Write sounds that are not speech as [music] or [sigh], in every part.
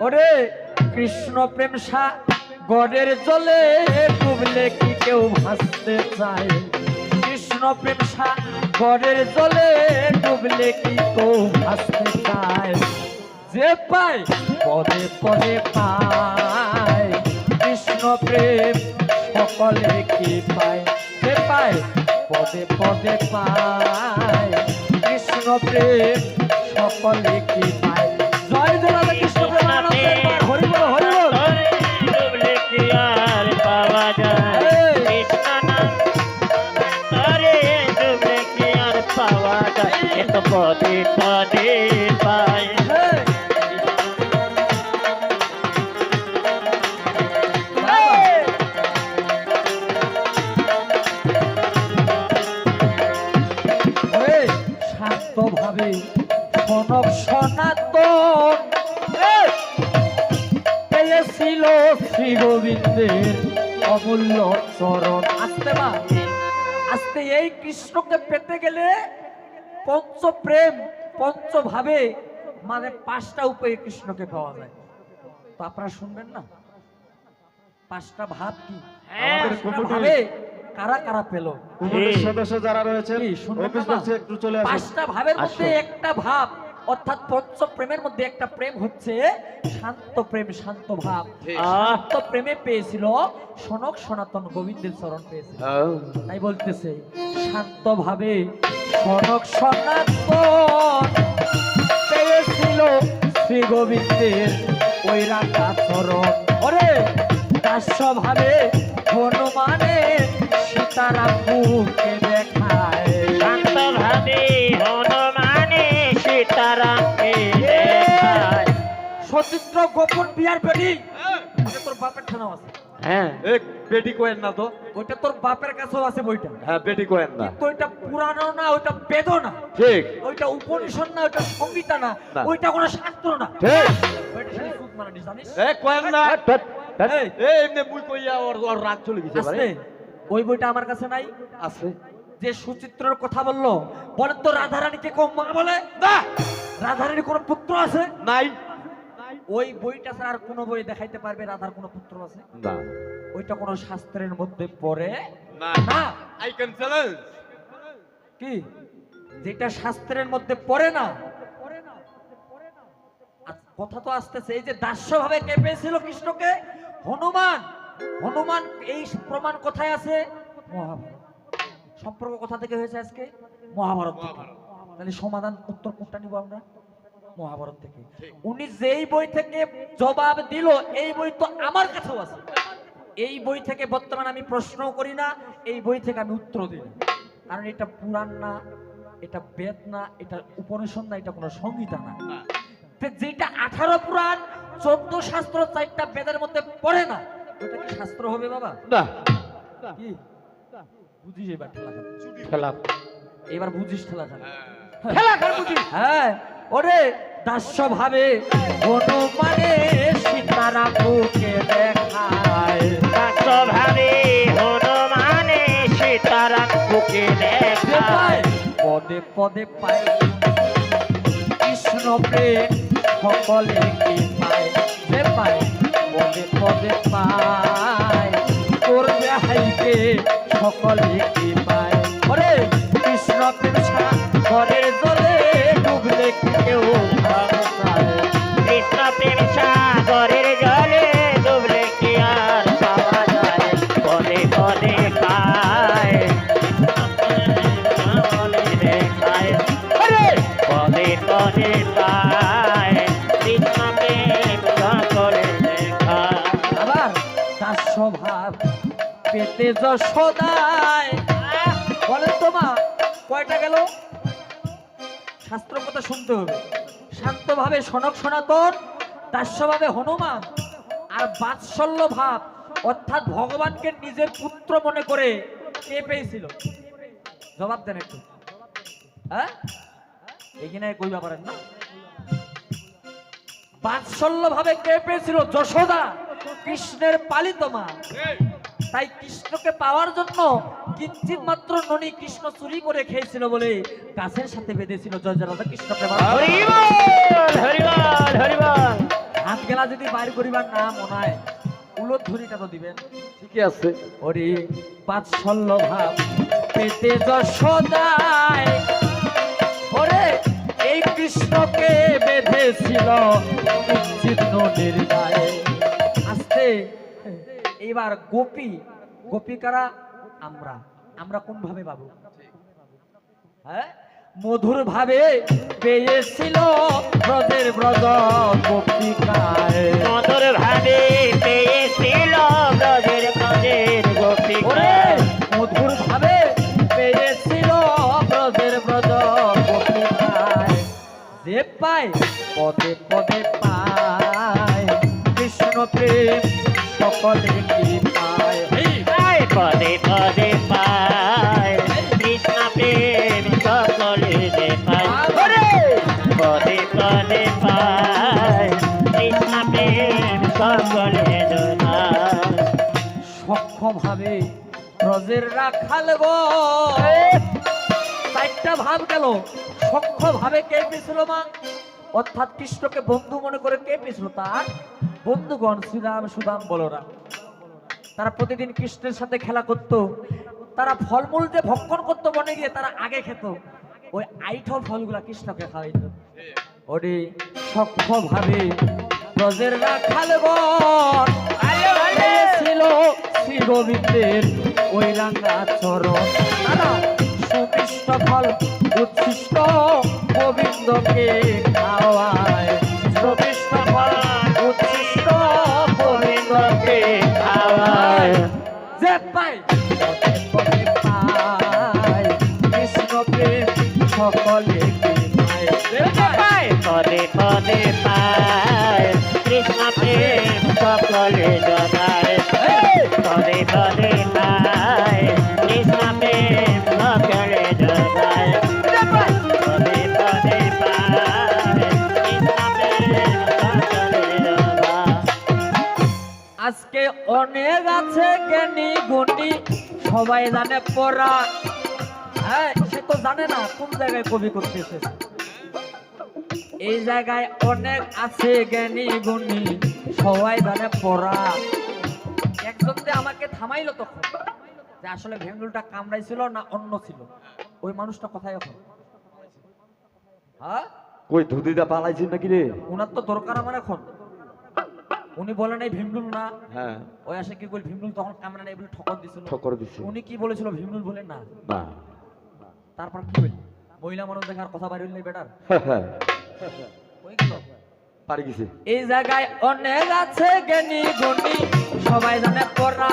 ওরে কৃষ্ণ প্রেম গড়ের জলে ডুবলে কি কেউ ভাসতে চায়? কৃষ্ণ প্রেম গড়ের জলে ডুবলে কি কেউ ভাসতে চায়? যে পায়, পদে পদে পায়। কৃষ্ণ প্রেম সকলে কি পায়? যে পায়, পদে পদে পায়। কৃষ্ণ প্রেম সকলে কি পায়? পদে পদে। ওরে, শান্তভাবে কনক সনাতন অমূল্য চরণ আসতে মা আস্তে এই কৃষ্ণকে পেতে গেলে পঞ্চপ্রেম পঞ্চভাবে মানে পাঁচটা উপায়ে কৃষ্ণকে পাওয়া যায়। তো আপনারা শুনবেন না? পাঁচটা ভাব কি? হ্যাঁ। ভাবে কারা কারা পেল। সদস্য যারা চলে পাঁচটা ভাবের মধ্যে একটা ভাব অর্থাৎ পঞ্চ প্রেমের মধ্যে একটা প্রেম হচ্ছে শান্ত প্রেম শান্ত ভাব। শান্ত প্রেমে পেয়েছিল সনক সনাতন গোবিন্দের চরণ পেয়েছিল তাই বলতেছে শান্ত ভাবে সনক সনাতন পেয়েছিল শ্রী গোবিন্দের ওই রাখা চরণ। ওরে হনুমানে সীতারাম মুখে দেখায়। শান্ত ভাবে দেখায় সচিত্র গোপন বিয়ার বেটি। তোর বাপের ঠানাও আছে। হ্যাঁ। এ কোয়েন না তো। ওইটা তোর বাপের কাছেও আছে বইটা। হ্যাঁ বেটি কোয়েন না। কিন্তু ওইটা পুরানো না ওইটা বেদনা। ঠিক। ওইটা উপনিষদ না ওইটা সংগীতা না। ওইটা কোনো শাস্ত্র না। ঠিক। ওইটা শুধু সুদ মারানি, জানিস? এ কোয়েন না। এই, এমনি মুই কইয়া ওর ওর রাগ চলে গেছে ওই বইটা আমার কাছে নাই। আছে। যে সুচিত্রর কথা বলল বলেন তো রাধারানীকে কম মা বলে? না। রাধারানীর কোনো পুত্র আছে? নাই। ওই বইটা ছাড়া আর কোনো বই দেখাইতে পারবে? রাধার কোনো পুত্র আছে? না। ওইটা কোনো শাস্ত্রের মধ্যে পড়ে? না। না। আই ক্যান চ্যালেঞ্জ কি? যেটা শাস্ত্রের মধ্যে পড়ে না? আচ্ছা, কথা তো আসতেছে এই যে দাস্য ভাবে কে পেয়েছিল কৃষ্ণকে হনুমান হনুমান এই প্রমাণ কোথায় আছে? মহাভারত। সম্পর্ক কোথা থেকে হয়েছে আজকে? মহাভারত থেকে। তাহলে সমাধান উত্তর কোনটা নিব আমরা? মহাভারত থেকে। উনি যেই বই থেকে জবাব দিল এই বই তো আমার কাছেও আছে। এই বই থেকে বর্তমানে আমি প্রশ্ন করি না এই বই থেকে আমি উত্তর দিই কারণ এটা পুরাণ না এটা বেদ না এটা উপনিষদ না এটা কোনো সংহিতা না। যেটা আঠারো পুরাণ চোদ্দ শাস্ত্র চারটা বেদের মধ্যে পড়ে না ওটা কি শাস্ত্র হবে বাবা? না। কি? বুঝিস এবার ঠেলা খান। খেলা এবার বুঝিস ঠেলা খান ঠেলা খান বুঝিস হ্যাঁ। ওরে দাস্য ভাবে হনুমানে সীতারাম বুকে দেখায়। শান্ত ভাবে হনুমানে সীতারাম বুকে দেখায়। পদে পদে পায়। কৃষ্ণ প্রেম সকলে কি পায়? যে পায়? পদে পদে পায়। তোর দেহাইকে সকলে কি পায়? ওরে কৃষ্ণ প্রেম ঘরের জলে ডুবলে কেউ কৃষ্ণ সাগরের জলে ডুবলে কি আর পাওয়া যায়? পদে পদে পায় পদে পদে পায় কৃষ্ণ প্রেম সাগরে দেখায় আবার তার স্বভাব পেতে যশোদায় বলেন তো মা, কয়টা গেল? শাস্ত্র কথা শুনতে হবে। শান্তভাবে সনক সনাতন, দাস্যভাবে হনুমান আর বাৎসল্য ভাব, অর্থাৎ ভগবানকে নিজের পুত্র মনে করে কে পেয়েছিল? জবাব দেন একটু। হ্যাঁ? এখানে কই পারেন না। বাৎসল্য ভাবে কে পেয়েছিল? যশোদা, কৃষ্ণের পালিত মা। তাই কৃষ্ণকে পাওয়ার জন্য কিঞ্চিত মাত্র ননি কৃষ্ণ চুরি করে খেয়েছিল বলে গাছের সাথে বেঁধেছিল। জয় জয় রাধা কৃষ্ণ হাত গেলা যদি বাইর করিবার না মনে হয় উলট ধরিটা তো দিবেন। ঠিকই আছে। ওরে বাৎসল্য ভাব পেতে যশোদায় ওরে এই কৃষ্ণকে বেঁধেছিল উচ্ছিন্ন নির্দায় আস্তে এবার গোপী গোপিকারা আমরা। আমরা কোন ভাবে বাবু হ্যাঁ? মধুর ভাবে পেয়েছিল ব্রজের ব্রজ মধুর ভাবে পেয়েছিল ব্রজের ব্রজের গোপিকা ওরে! মধুর ভাবে পেয়েছিল ব্রজের ব্রজ গোপিকায় যে পায় পদে পদে পায়। কৃষ্ণ প্রেম সকলে কি পায় এই, পায় পদে পদে পায় কৃষ্ণ প্রেম সকলে পায় পদে পদে পায় কৃষ্ণ প্রেম সকলে যে পায় সক্ষম ভাবে ব্রজের রাখাল গো চারটা ভাব গেল। সক্ষম ভাবে কে পেয়েছিল মা অর্থাৎ কৃষ্ণকে বন্ধু মনে করে কে পেয়েছিল তার? বন্ধুগণ, শ্রীরাম, সুদাম, বলরাম। তারা প্রতিদিন কৃষ্ণের সাথে খেলা করত। তারা ফলমূল যে ভক্ষণ করতো মনে গিয়ে, তারা আগে খেত। ওই আইঠল ফলগুলা কৃষ্ণকে খাওয়াইতো। ওরে সক্ষম ভাবে ব্রজের রাখাল ছিল শ্রী গোবিন্দের ওই রাঙ্গা চরণ। সুকৃষ্ট ফল উচ্ছিষ্ট গোবিন্দকে খাওয়ায়। সুকৃষ্ট ফল উচ্ছিষ্ট গোবিন্দকে খাওয়ায়। যে পাই পায় কৃষ্ণ প্রেম সকলে পদে পদে পায় কৃষ্ণ প্রেম সকলে জগায় সবাই জানে পড়া। হ্যাঁ সে তো জানে না কোন জায়গায় কবি করতে এসেছে এই জায়গায় অনেক আছে জ্ঞানী গুণী সবাই জানে পড়া। একজন আমাকে থামাইলো তখন যে আসলে ভেঙ্গুলটা কামড়াইছিল না অন্য ছিল? ওই মানুষটা কোথায় এখন? হ্যাঁ? কই ধুতিটা পালাইছিস নাকি রে? ওনার তো দরকার আমার এখন। উনি বলেন এই ভীমরুল না। হ্যাঁ। ওই আসে কি বল ভীমরুল তখন বলে ঠকর দিছিল? ঠকর দিছে উনি কি বলেছিল ভীমরুল বলে না? না। তারপর কি বলি মহিলা মানুষ দেখার কথা বাইরে হইলে বেটার। [laughs] ওই গেল। পারি গেছে। এই জায়গায় অনেক আছে জ্ঞানী গুণী সবাই জানে পড়া।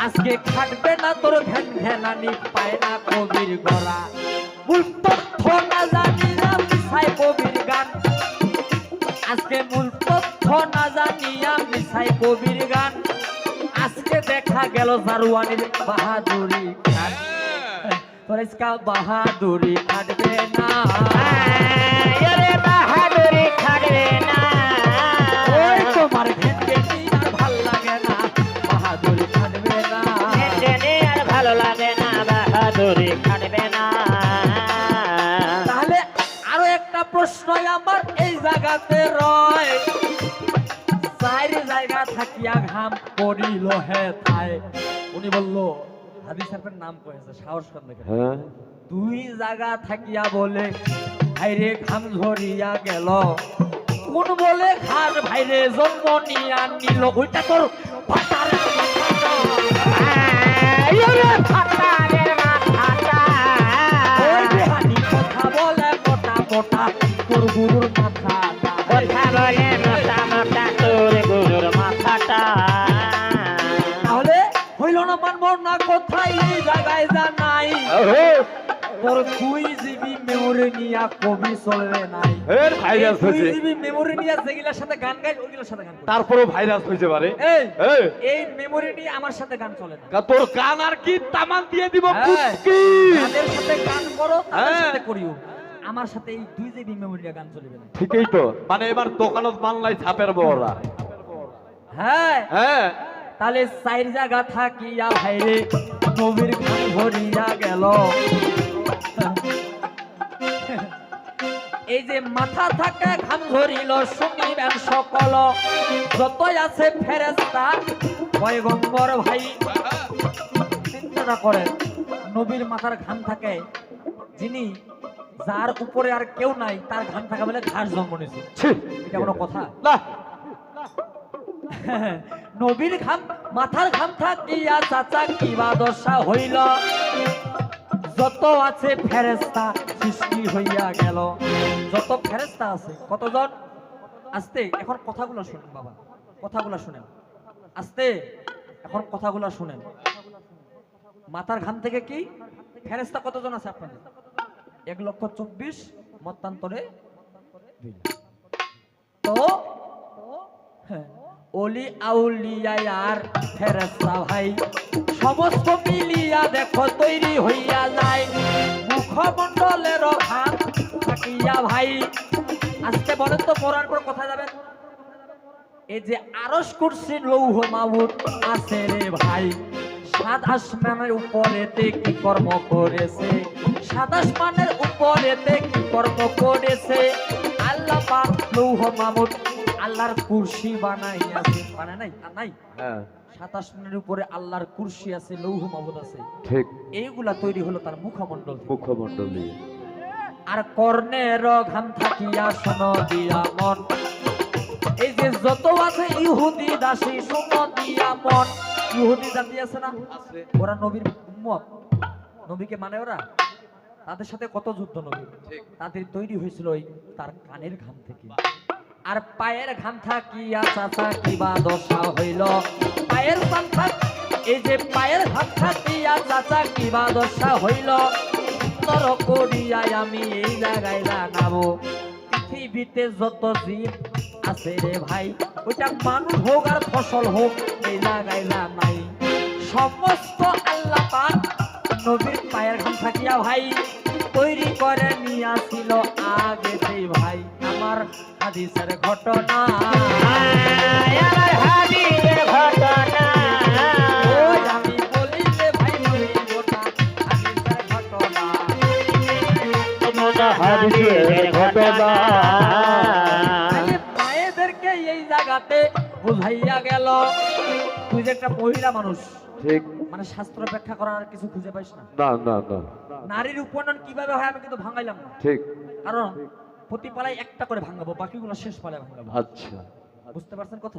আজকে খাটবে না তোর ঘ্যানানি পায় না কবির গড়া। মূল তথ্য না জানি না কবির গান। আজকে মূল তথ্য না জানিয়া মিশাই কবির গান। আজকে দেখা গেল জারুয়ানির বাহাদুরি বাহাদুরি খাটবে না। বাহাদুরি খাটবে না। ওই তোমার ঘেটে আর ভালো লাগে না। বাহাদুরি খাটবে না। আর ভালো লাগে না। বাহাদুরি খাটবে না। তাহলে আরও একটা প্রশ্ন আমার এই জায়গাতে রয়। পড়িল হে তাই উনি বলল হাদিস সাহেবের নাম কয়েছে সাহস কর দেখে। হ্যাঁ। দুই জায়গা থাকিয়া বলে ভাইরে ঘাম ঝরিয়া গেল। কোন বলে ঘাট ভাইরে জন্ম নিয়া নিল। ওইটা তোর ভাতার কথা বলে মোটা মোটা তোর গুরুর মাথা। তোর দুই জিবি মেমোরি নিয়া কবি চলবে নাই। এর ভাইরাস দুই হয়েছে। জিবি মেমোরি নিয়া যেগুলার সাথে গান গাই ওইগুলোর সাথে গান। ভাইরাস হয়েছে পারে এই এই, মেমোরি নিয়ে আমার সাথে গান চলে না। তোর কান আর কি তামান দিয়ে দিব। পুচকি তাদের সাথে গান করো তাদের হ্যাঁ। সাথে করিও। আমার সাথে এই দুই জিবি মেমোরি নিয়ে গান চলবে না। ঠিকই তো। মানে এবার দোকানত মানলাই ছাপের বড়রা হ্যাঁ। হ্যাঁ। তাহলে চার জায়গা থাকিয়া ভাইরে নবীর গান ভরিয়া গেল। এই যে মাথা থাকে ঘাম ধরিল শুনিবেন সকল। যতই আছে ফেরেস্তা পয়গম্বর ভাই চিন্তা করেন নবীর মাথার ঘাম থাকে। যিনি যার উপরে আর কেউ নাই তার ঘাম থাকা বলে ঘাস জন্ম নিয়েছে। এটা কোনো কথা? না। [laughs] নবীর ঘাম মাথার ঘাম থাকিয়া চাচা কিবা দশা হইল। যত আছে ফেরেস্তা সৃষ্টি হইয়া গেল। যত ফেরেস্তা আছে কতজন? আস্তে এখন কথাগুলো শুনেন বাবা কথাগুলো শুনেন। আস্তে এখন কথাগুলো শুনেন। মাথার ঘাম থেকে কি? ফেরেস্তা কতজন আছে আপনাদের? এক লক্ষ চব্বিশ মতান্তরে তো হ্যাঁ, অলি আউলিয়া আর ফেরেস্তা ভাই। সমস্ত মিলিয়া দেখো তৈরি হইয়া যায়। মুখমণ্ডলের হাত থাকিয়া ভাই। আজকে বলেন তো পড়ার পর কথা যাবেন এই যে আরস কুরসি লৌহ মাবুদ আছে রে ভাই। সাত আসমানের উপরেতে কি কর্ম করেছে? সাত আসমানের উপরেতে কি কর্ম করেছে? আল্লাহ পাক লৌহ মাবুদ আল্লাহর কুরসি বানাইয়াছে বানায় নাই? নাই? হ্যাঁ। সাত আসমানের উপরে আল্লাহর কুরসি আছে লৌহ মাবুদ আছে। ঠিক। এইগুলা তৈরি হলো তার মুখমণ্ডল। মুখমণ্ডলী আর কর্ণের ঘাম থাকিয়া শোন দিয়া মন। এই যে যত আছে ইহুদি দাসী শোন দিয়া মন। ইহুদি জাতি আছে না? ওরা নবীর উম্মত। নবীকে মানে ওরা? তাদের সাথে কত যুদ্ধ নবী তাদের তৈরি হয়েছিল ওই তার কানের ঘাম থেকে। আর পায়ের ঘাম থাকিয়া চাচা কিবা দশা হইল? পায়ের থাক এই যে পায়ের ঘাম থাকিয়া চাচা কিবা দশা হইল? সুন্দর করিয়া আমি এই জায়গায় লাগাবো। পৃথিবীতে যত জীব আছে রে ভাই, ওইটা মানুষ হোক আর ফসল হোক, এই জায়গায় নাই সমস্ত আল্লাহ পাক নবীর পায়ের ঘাম থাকিয়া ভাই, তৈরি করে নিয়াছিল আগে সেই ভাই। আমার হাদিসের ঘটনা। আয় আমার হাবিবের ঘটনা। আমি বলিলে ভাই বলিব না হাদিসের ঘটনা। তোমার ঘটনা। তাহলে এই জায়গাতে বুঝাইয়া গেল। তুই যে একটা মহিলা মানুষ ঠিক। মানে শাস্ত্র ব্যাখ্যা করার আর কিছু খুঁজে পাইস না? না না না। নারীর উপনয়ন কীভাবে হয় আমি কিন্তু ভাঙাইলাম না। ঠিক। কারণ প্রতি পালায় একটা করে ভাঙাবো বাকিগুলো শেষ পালায় ভাঙাবো। আচ্ছা। বুঝতে পারছেন কথা?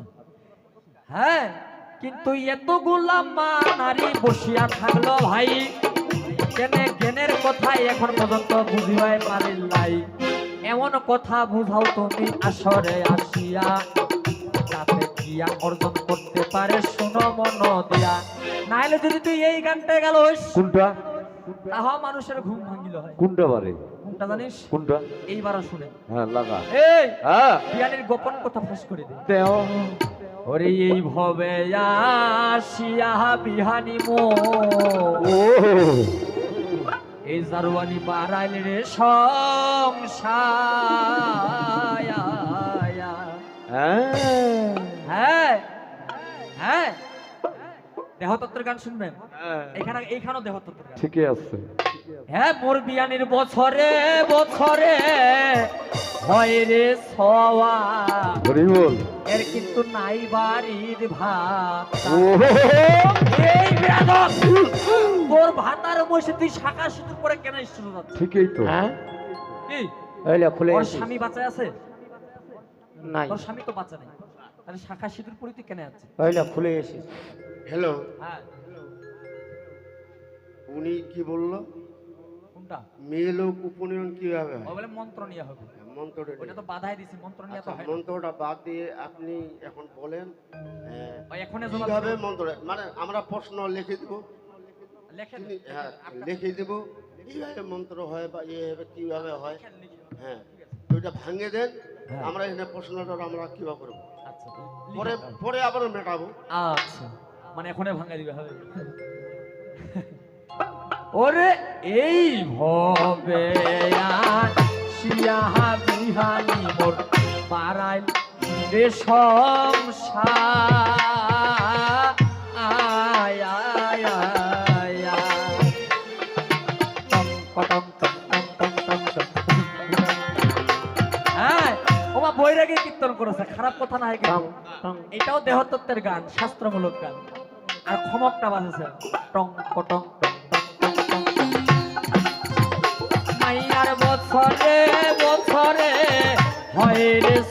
হ্যাঁ কিন্তু এতগুলা মা নারী বসিয়া থাকল ভাই কেনে জ্ঞানের কথাই এখন পর্যন্ত বুঝিবাই পারিল নাই। এমন কথা বুঝাও তুমি আসরে আসিয়া যাতে কিয়া অর্জন করতে পারে শোনো মন দিয়া। নাইলে যদি তুই এই গানটা গেল কোনটা? তাহা মানুষের ঘুম ভাঙিল হয়। কোনটা বারে? কোনটা জানিস? কোনটা? এইবারও শুনে। হ্যাঁ লাগা। এই! হ্যাঁ। বিয়ানের গোপন কথা ফাঁস করে দে। দেও ওরে এই ভবে আসিয়া বিহানি মো। এই জারুয়ানি বাড়াইল রে সংসার হ্যাঁ। হ্যাঁ। হ্যাঁ। দেহতত্ত্বের গান শুনবেন? হ্যাঁ, এখানে এইখানেও দেহতত্ত্বের গান। ঠিকই আছে। হ্যাঁ মোর বিয়ানির বছরে বছরে হয় রে সওয়া। এর কিন্তু নাই বাড়ির ভাত। এই! তোর ভাতার বসে তুই শাখা সিঁদুর পরে কেন যাচ্ছিস ঠিকই তো। হ্যাঁ? কি? হইলে খুলে আসিস। স্বামী বাঁচায় আছে? নাই। তোর স্বামী তো বাঁচা নেই। তাহলে শাখা সিঁদুর পরে তুই কেন আছে হইলে খুলে এসিস হ্যালো। হ্যাঁ। উনি কি বলল? কোনটা? মেয়ে লোক উপনয়ন কীভাবে ও বলে মন্ত্র নিয়ে হবে। ওটা তো বাধাই দিছি মন্ত্র নিয়ে তো আচ্ছা, হয় মন্ত্রটা বাদ দিয়ে আপনি এখন বলেন কীভাবে মন্ত্র? মানে আমরা প্রশ্ন লিখে দিব। হ্যাঁ লিখে দিব মন্ত্র হয় বা কীভাবে হয়? হ্যাঁ ওইটা ভাঙে দেন হ্যাঁ। আমরা এখানে প্রশ্নটা আমরা কীভাবে করব। আচ্ছা পরে পরে আবার মেটাবো। আচ্ছা মানে এখনই ভাঙা দিবে হবে। ওরে, এই ভবে শিয়া বিহানি মোর পাড়ায় রে সংসার টং টং টং। খারাপ কথা না টং কিন্তু এটাও দেহতত্ত্বের গান, শাস্ত্রমূলক গান। আর ক্ষমকটা বাজেছে, টং কটং টং। বছরে বছরে হয় রে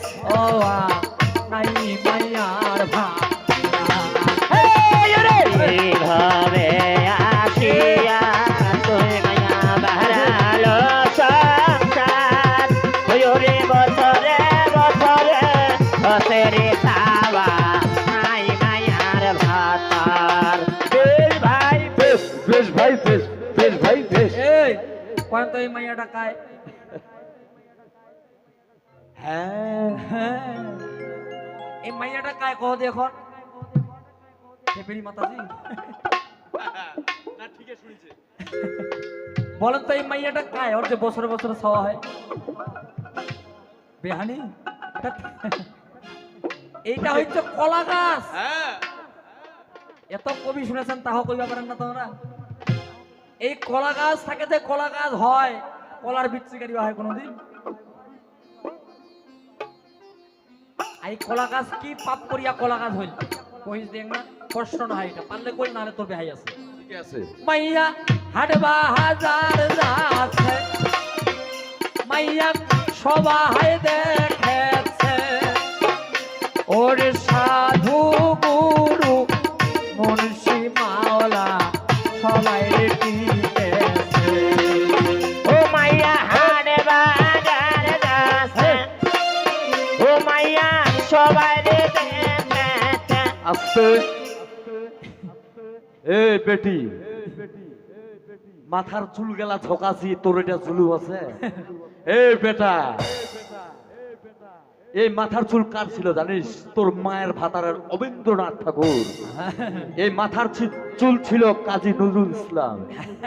হ্যাঁ হ্যাঁ। এই মাইয়াটা কায় কহ দি এখন। খেপেরি মাতাজি। বলেন তো এই মাইয়াটা কায়? ওর যে বছরে বছরে খাওয়া হয়। বেহানি? এইটা হচ্ছে কলা গাছ। এত কবি শুনেছেন তাও কইবা পারেন না তোমরা? এই কলা গাছ থাকে যে কলা গাছ হয় কলার বিচ্ছিকারি হয় কোনোদিন। এই কলা গাছ কি পাপ করিয়া কলা গাছ হইল? কইস দেখ না কষ্ট না এটা। পারলে কই নালে তোর বেহাই আছে। ঠিক আছে। মাইয়া হাডবা হাজার যাচ্ছে। মাইয়া সবাই দেখেছে। ওর সাধু গুরু মুন্সি মাওলা সবাই এ বেটি মাথার চুল গেলা ঝকাছি তোর এটা চুলু আছে? এ বেটা এই মাথার চুল কার ছিল জানিস? তোর মায়ের ভাতারের অবীন্দ্রনাথ ঠাকুর। এই মাথার চুল ছিল কাজী নজরুল ইসলাম।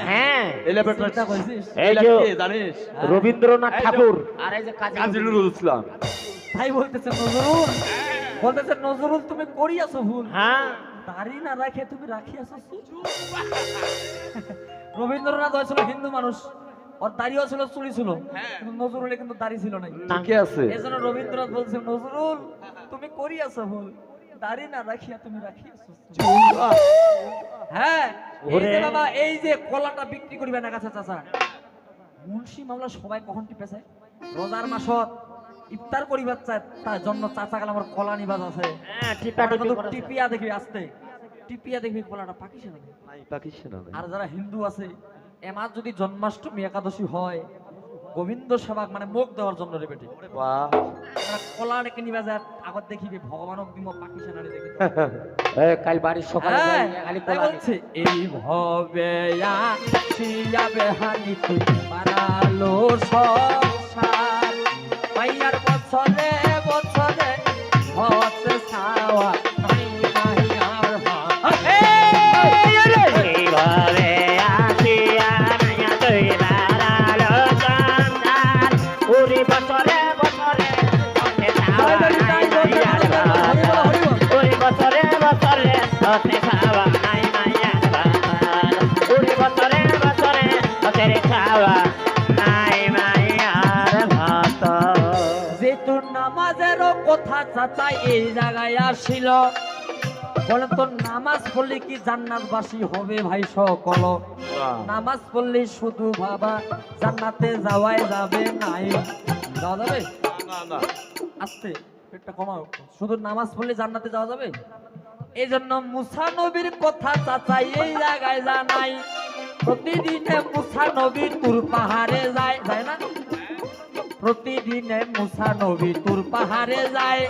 হ্যাঁ। এলে বেটা চিন্তা করছিস? এই যে জানিস? রবীন্দ্রনাথ ঠাকুর। আর এই যে কাজী নজরুল। নজরুল ইসলাম। তাই বলতেছে নজরুল। বলতেছে নজরুল তুমি করিয়াছো ভুল। হ্যাঁ। দাড়ি না রাখে তুমি রাখিয়াছো। রবীন্দ্রনাথ হয়েছিল হিন্দু মানুষ ওর দাড়িও ছিল চুলি ছিল। কিন্তু নজরুলের কিন্তু দাড়ি ছিল না। ঠিকই আছে। এই জন্য রবীন্দ্রনাথ বলছে নজরুল তুমি করিয়াছো ভুল। দাড়ি না রাখিয়া তুমি রাখিয়াছো। হ্যাঁ এই যে বাবা এই যে কলাটা বিক্রি করবে না কাছে চাচা। মুন্সি মামলা সবাই কখন টিপেছে? রোজার মাসত। ইফতার করিবার চায় তার জন্য চাচা গেল আমার কলা নিবাজ আছে। হ্যাঁ টিপিয়া দেখবি আসতে। টিপিয়া দেখবি কলাটা পাকিছে না নাই। পাকিস্তান আর যারা হিন্দু আছে এমার যদি জন্মাষ্টমী একাদশী হয় গোবিন্দ সেবাক মানে মুখ দেওয়ার জন্য রে বেটি। কলা ডেকে নিবা যায় আগত দেখিবি ভগবানক দিম পাকিছে না রে দেখি [laughs] এ, কাল বাড়ির সকালে হ্যাঁ, খালি কলা বলছে এই ভবে আসিয়া বেহানি তুই পারালো সংসার। মাইয়ার বছরে বছরে হচ্ছে ছাওয়া নাই নাই আর ভাত। এই জায়গায় আসিল। বলেন তো নামাজ পড়লে কি জান্নাতবাসী হবে ভাই সকল? নামাজ পড়লে শুধু বাবা জান্নাতে যাওয়াই যাবে নাই। যাওয়া যাবে? আস্তে পেটটা কমাও। শুধু নামাজ পড়লে জান্নাতে যাওয়া যাবে? এই জন্য মুসা নবীর কথা চাচা এই জায়গায় জানাই প্রতিদিনে মুসা নবী তুর পাহাড়ে যায় যায় না? প্রতিদিনে মুসা নবী তুর পাহাড়ে যায়।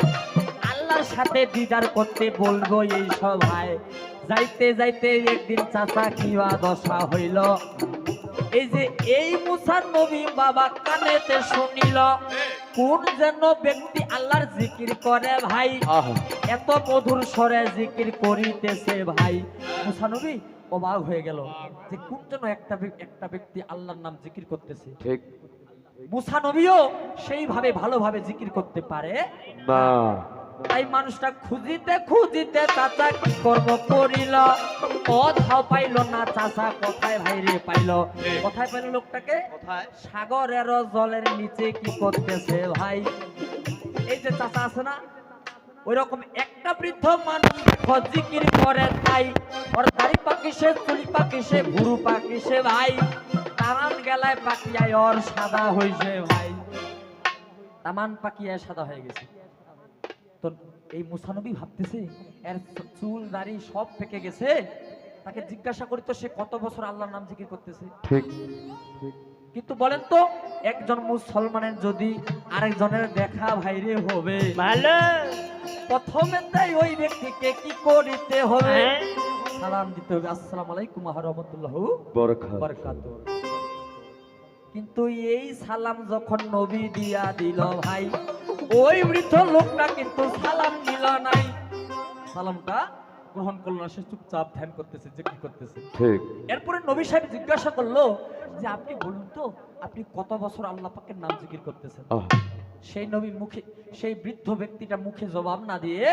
আল্লাহর সাথে দিদার করতে বলব এই সভায়। যাইতে যাইতে একদিন চাচা কিবা দশা হইল। এই যে এই মুসার নবী বাবা কানেতে শুনিল কোন যেন ব্যক্তি আল্লাহর জিকির করে ভাই? এত মধুর স্বরে জিকির করিতেছে ভাই। মুসা নবী অবাক হয়ে গেল যে কোন যেন একটা একটা ব্যক্তি আল্লাহর নাম জিকির করতেছে। ঠিক। মুসা নবীও সেইভাবে ভালোভাবে জিকির করতে পারে না। তাই মানুষটা খুঁজিতে খুঁজিতে চাচা কি কর্ম করিল? কোথাও পাইল না চাচা কোথায় ভাই রে পাইল কোথায় পাইল লোকটাকে? কোথায়? সাগরের জলের নিচে কি করতেছে ভাই? এই যে চাচা আছে না ওই রকম একটা বৃদ্ধ মানুষ জিকির করে তাই। ওর দাড়ি পাকি সে চুলি পাকি সে ভুরু পাকি সে ভাই। তামান গেলায় পাকিয়ায় ওর সাদা হইছে ভাই। তামান পাকিয়ায় সাদা হয়ে গেছে। তো এই মুসানবী ভাবতেছে এর চুল দাড়ি সব পেকে গেছে? তাকে জিজ্ঞাসা করি তো সে কত বছর আল্লাহর নাম জিকির করতেছে? ঠিক। কিন্তু বলেন তো একজন মুসলমানের যদি আরেকজনের দেখা ভাইরে হবে ভালো। প্রথমে তাই ওই ব্যক্তিকে কি করিতে হবে? হ্যাঁ? সালাম দিতে হবে। আসসালামু আলাইকুম ওয়া রাহমাতুল্লাহ বরকত। বারাকাতুহু। কিন্তু এই সালাম যখন নবী দিয়া দিল ভাই ওই বৃদ্ধ লোকটা কিন্তু সালাম নিল নাই। সালামটা গ্রহণ করল না সে চুপচাপ ধ্যান করতেছে যে কি করতেছে। ঠিক। এরপরে নবী সাহেব জিজ্ঞাসা করল যে আপনি বলুন তো আপনি কত বছর আল্লাহ পাকের নাম জিকির করতেছেন? সেই নবী মুখে সেই বৃদ্ধ ব্যক্তিটা মুখে জবাব না দিয়ে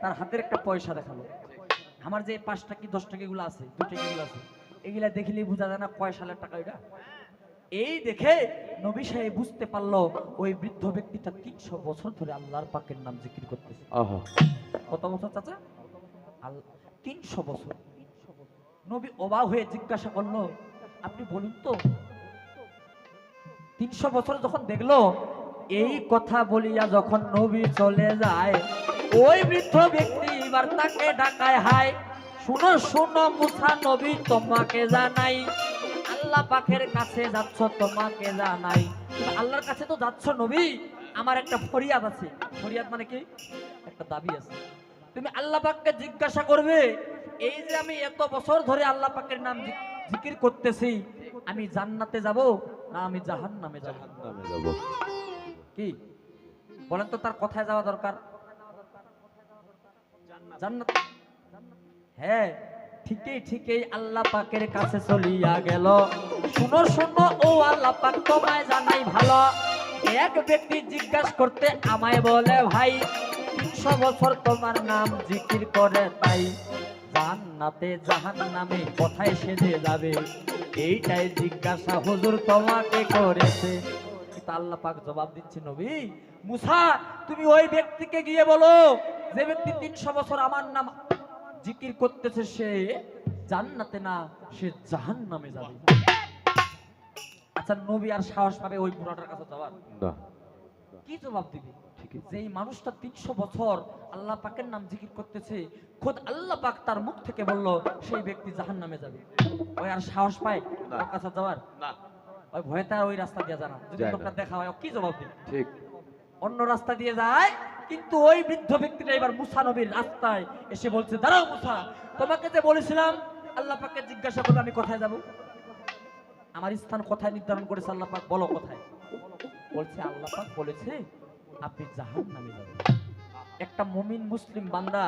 তার হাতের একটা পয়সা দেখাল। আমার যে পাঁচটা কি দশ টাকা এগুলো আছে? দু টাকা এগুলো আছে? এগুলা দেখিলেই বোঝা যায় না কয় সালের টাকা এটা। এই দেখে নবী সাহেব বুঝতে পারল ওই বৃদ্ধ ব্যক্তিটা তিনশো বছর ধরে আল্লাহর পাকের নাম জিকির করতেছে। কত বছর চাচা? আল- তিনশো বছর। নবী অবাক হয়ে জিজ্ঞাসা করল আপনি বলুন তো তিনশো বছর যখন দেখল এই কথা বলিয়া যখন নবী চলে যায় ওই বৃদ্ধ ব্যক্তি এবার তাকে ডাকায় হায়। শুনো শুনো মুসা নবী তোমাকে জানাই। আল্লাহ পাখের কাছে যাচ্ছ তোমাকে জানাই। আল্লাহর কাছে তো যাচ্ছ নবী আমার একটা ফরিয়াদ আছে। ফরিয়াদ মানে কি? একটা দাবি আছে। তুমি আল্লাহ পাককে জিজ্ঞাসা করবে এই যে আমি এত বছর ধরে আল্লাহ পাকের নাম জিকির করতেছি আমি জান্নাতে যাব না আমি জাহান নামে যাব? নামে যাব। কি? বলেন তো তার কথায় যাওয়া দরকার। জান্নাত হ্যাঁ। ঠিকই ঠিকই আল্লাহ পাকের কাছে চলিয়া গেল। শুনো শুনো, ও আল্লাহ পাক, তোমায় জানাই ভালো। এক ব্যক্তি জিজ্ঞাসা করতে আমায় বলে, ভাই, তিনশো বছর তোমার নাম জিকির করে তাই জান্নাতে জাহান নামে কোথায় সেজে যাবে? এইটাই জিজ্ঞাসা হুজুর তোমাকে করেছে। আল্লাহ পাক জবাব দিচ্ছে, নবী, মুসা, তুমি ওই ব্যক্তিকে গিয়ে বলো, যে ব্যক্তি তিনশো বছর আমার নাম জিকির করতেছে সে জান্নাতে না সে জাহান নামে যাবে। আচ্ছা নবী আর সাহস পাবে ওই বুড়াটার কাছে যাওয়ার? না। কি জবাব দিবে? এই মানুষটা তিনশো বছর আল্লাহ পাকের নাম জিকির করতেছে খোদ আল্লাহ পাক তার মুখ থেকে বলল সেই ব্যক্তি জাহান নামে যাবে। ওই আর সাহস পায়। ওর কাছে যাওয়ার? না। ওই ভয়ে তার ওই রাস্তা দিয়ে জানা যদি। লোকটা দেখা হয় কি জবাব দিবে? ঠিক। অন্য রাস্তা দিয়ে যায় কিন্তু ওই বৃদ্ধ ব্যক্তিটা এবার মুসা নবীর রাস্তায় এসে বলছে, দাঁড়াও মুসা, তোমাকে যে বলেছিলাম, আল্লাহ পাককে জিজ্ঞাসা করবে আমি কোথায় যাব? আমার স্থান কোথায় নির্ধারণ করেছে আল্লাহ পাক? বলো কোথায়? বলছে, আল্লাহ পাক বলেছে, আপনি জাহান নামে যাবেন। একটা মুমিন মুসলিম বান্দা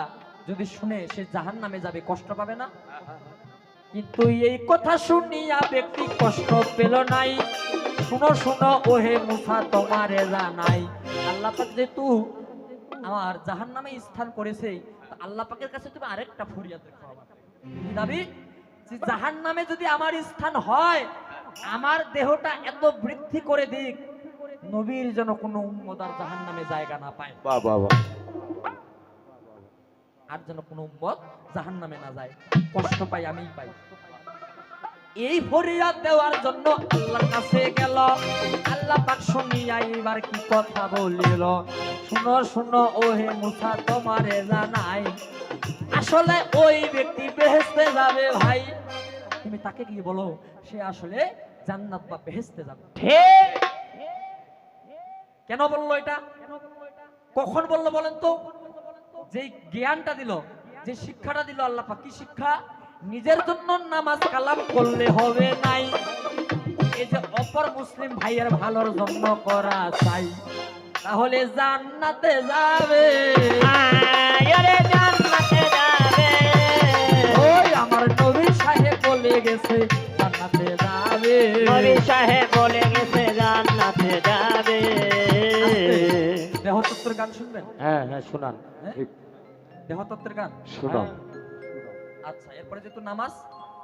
যদি শুনে সে জাহান নামে যাবে, কষ্ট পাবে না? কিন্তু এই কথা শুনিয়া ব্যক্তি কষ্ট পেল নাই। শুনো শুনো, ওহে মুসা, তোমারে জানাই আল্লাহ পাক যেহেতু আমার জাহান নামে স্থান করেছে আল্লাহ পাকের কাছে তুমি আরেকটা ফরিয়াদ রেখো দাবি? জাহান নামে যদি আমার স্থান হয় আমার দেহটা এত বৃদ্ধি করে দিক নবীর যেন কোনো উম্মদার জাহান নামে জায়গা না পায়। আর যেন কোনো উম্মত জাহান নামে না যায়। কষ্ট পাই আমিই পাই। এই ফরিয়াদ দেওয়ার জন্য আল্লাহর কাছে গেল। আল্লাহ পাক শুনিয়া এবার কি কথা বলিল? শুনো শুনো ও হে মুসা তোমারে জানাই আসলে ওই ব্যক্তি বেহেস্তে যাবে ভাই। তুমি তাকে গিয়ে বলো সে আসলে জান্নাত বা বেহেস্তে যাবে। ঠিক। কেন বলল এটা? কখন বলল বলেন তো? যে জ্ঞানটা দিল যে শিক্ষাটা দিল আল্লাহ পাক কি শিক্ষা? নিজের জন্য নামাজ কালাম করলে হবে নাই। এই যে অপর মুসলিম ভাইয়ের ভালোর জন্য করা চাই। তাহলে জান্নাতে যাবে। জান্নাতে যাবে। ওই আমার নবী সাহেব বলে গেছে জান্নাতে যাবে। নবী সাহেব বলে গেছে জান্নাতে যাবে। দেহতত্ত্বের গান শুনবেন? হ্যাঁ হ্যাঁ শুনান। হ্যাঁ? দেহতত্ত্বের গান? শোনো আচ্ছা এরপরে যেহেতু নামাজ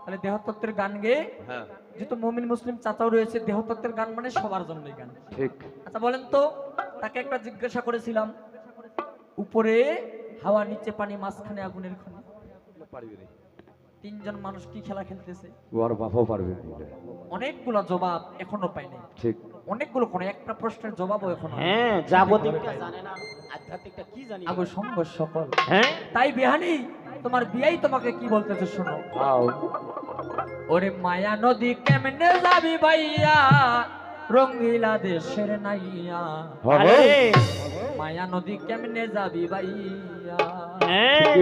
তাহলে দেহতত্ত্বের গান গেয়ে হ্যাঁ। যেহেতু মমিন মুসলিম চাচাও রয়েছে দেহতত্ত্বের গান মানে সবার জন্যই গান। ঠিক। আচ্ছা বলেন তো তাকে একটা জিজ্ঞাসা করেছিলাম উপরে হাওয়া নিচে পানি মাঝখানে আগুনের খনি। তিনজন মানুষ কি খেলা খেলতেছে? ওর বাপও পারবে অনেকগুলো জবাব এখনও পাইনি ঠিক। অনেকগুলো কোনো একটা প্রশ্নের জবাবও এখনও হ্যাঁ জাগতিকটা জানে না আধ্যাত্মিকটা কি জানি? আগো সঙ্গ সকল হ্যাঁ? তাই বিহানি তোমার বিয়াই তোমাকে কি বলতেছে শোনো। ওরে মায়া নদী কেমনে যাবি ভাইয়া? রঙ্গিলা দেশের নাইয়া। মায়া নদী কেমনে যাবি ভাইয়া? হ্যাঁ।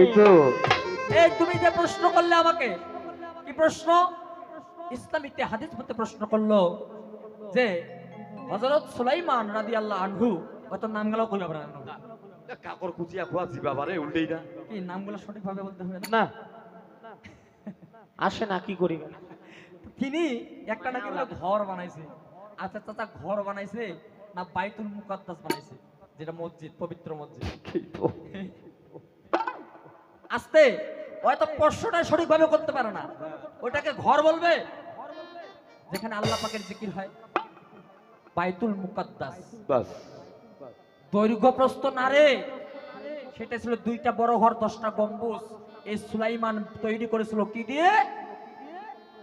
এই তুমি যে প্রশ্ন করলে আমাকে কি প্রশ্ন? ইসলামিতে হাদিস মতে প্রশ্ন করল যে হযরত সুলাইমান আল্লাহ আনহু কত নামগুলো কইবা পারেন কাকর কুচিয়া খোয়া জিবা বারে উল্টেই না। কি নামগুলো সঠিকভাবে বলতে হবে না? আসে না কি করি তিনি একটা নাকি ঘর বানাইছে। আচ্ছা চাচা ঘর বানাইছে না বাইতুল মুকাদ্দাস বানাইছে যেটা মসজিদ পবিত্র মসজিদ? আস্তে হয়তো প্রশ্নটা সঠিকভাবে করতে পারে না। ওটাকে ঘর বলবে যেখানে আল্লাহ পাকের জিকির হয়। বাইতুল মুকাদ্দাস। বাস। দৈর্ঘ্য প্রস্থ না রে সেটা ছিল দুইটা বড় ঘর দশটা গম্বুজ। এই সুলাইমান তৈরি করেছিল কি দিয়ে?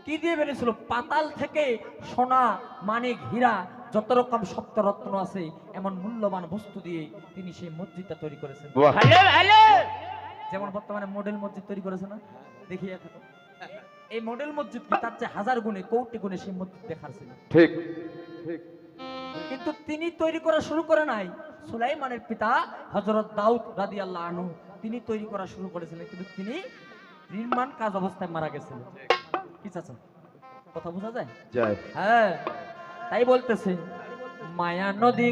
কি দিয়ে বেরিয়েছিল? পাতাল থেকে সোনা মানিক হীরা যত রকম সপ্ত রত্ন আছে এমন মূল্যবান বস্তু দিয়ে তিনি সেই মসজিদটা তৈরি করেছেন। যেমন বর্তমানে মডেল মসজিদ তৈরি করেছে না? দেখি এখন এই মডেল মসজিদ কি? তার চেয়ে হাজার গুণে কৌটি গুণে সেই মসজিদ দেখার ছিল। ঠিক ঠিক। কিন্তু তিনি তৈরি করা শুরু করে নাই। সুলাইমানের পিতা হজরত দাউদ রাদি আল্লাহ আনু তিনি তৈরি করা শুরু করেছিলেন কিন্তু তিনি নির্মাণ কাজ অবস্থায় মারা গেছেন। কি চাচা কথা বোঝা যায়? হ্যাঁ তাই বলতেছে মায়া নদী